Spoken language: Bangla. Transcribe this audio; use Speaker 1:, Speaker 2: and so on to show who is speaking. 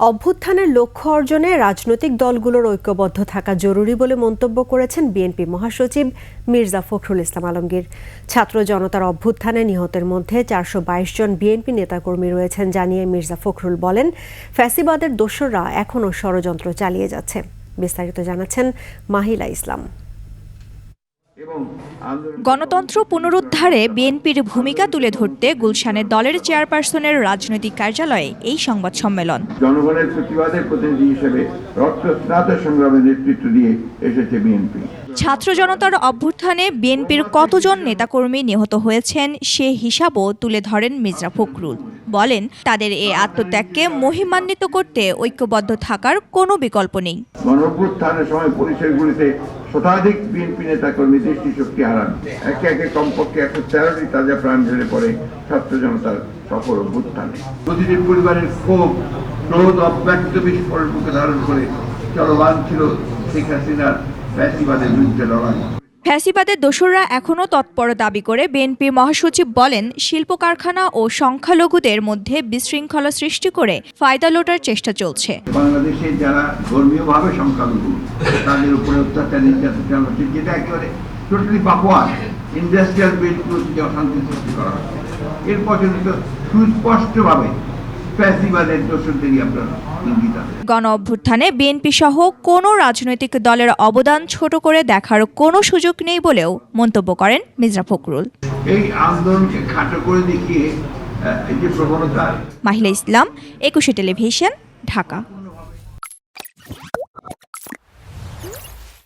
Speaker 1: অভ্যুত্থানের লক্ষ্য অর্জনে রাজনৈতিক দলগুলোর ঐক্যবদ্ধ থাকা জরুরি বলে মন্তব্য করেছেন বিএনপি মহাসচিব মির্জা ফখরুল ইসলাম আলমগীর। ছাত্র জনতার অভ্যুত্থানে নিহতের মধ্যে চারশো বাইশ জন বিএনপি নেতাকর্মী রয়েছেন জানিয়ে মির্জা ফখরুল বলেন, ফ্যাসিবাদের দোসররা এখনও ষড়যন্ত্র চালিয়ে যাচ্ছে। বিস্তারিত জানাচ্ছেন মাহিলা ইসলাম।
Speaker 2: গণতন্ত্র পুনরুদ্ধারে বিএনপির ভূমিকা তুলে ধরতে গুলশানের দলের চেয়ারপারসনের রাজনৈতিক কার্যালয়ে এই সংবাদ সম্মেলন।
Speaker 3: জনগণের প্রতিবাদের প্রতিনিধি হিসেবে রক্তস্নাত সংগ্রামে নেতৃত্ব দিয়ে এসেছে বিএনপি।
Speaker 2: ছাত্র জনতার অভ্যুত্থানে বিএনপির কতজন নেতাকর্মী নিহত হয়েছেন সে হিসাবও তুলে ধরেন মির্জা ফখরুল। বলেন তাদের এই আত্মত্যাগকে মহিমান্বিত করতে ঐক্যবদ্ধ থাকার কোনো বিকল্প নেই।
Speaker 3: সময় পরিচয়গুলিতে শতাধিক বিএনপি নেতা কর্মী দৃষ্টি শক্তি হারান। একে একে কমপক্ষে একশো তেরোটি তাজা প্রাণ ঝরে পড়ে ছাত্র জনতার সফল অভ্যুত্থানে। প্রতিটি পরিবারের ক্ষোভ ক্রোধ অব্যক্ত বিস্ফোরণ মুখে ধারণ করে চলমান ছিল শেখ হাসিনার ফ্যাসিবাদের বিরুদ্ধে লড়াই।
Speaker 2: ফ্যাসিবাদের দোসররা এখনও তৎপর দাবি করে বিএনপি মহাসচিব বলেন শিল্প কারখানা ও সংখ্যালঘুদের মধ্যে বিশৃঙ্খলা সৃষ্টি করে ফায়দা লোটার চেষ্টা চলছে।
Speaker 3: বাংলাদেশে যারা ধর্মীয়ভাবে সংখ্যালঘু তাদের উপরে অত্যাচার নির্যাতন চালানো হচ্ছে যেটা একেবারে টোটালি পাপোয়ার ইন্ডাস্ট্রিয়াল বেসগুলোতে অশান্তি সৃষ্টি করা হচ্ছে। এর পর্যন্ত সুস্পষ্টভাবে
Speaker 2: গণ অভ্যুত্থানে বিএনপি সহ কোনো রাজনৈতিক দলের অবদান ছোট করে দেখার কোনো সুযোগ নেই বলেও মন্তব্য করেন মির্জা ফখরুল।
Speaker 3: এই আন্দোলনকে খাটো করে দেখিয়ে
Speaker 2: মাহিলা ইসলাম একুশে টেলিভিশন ঢাকা।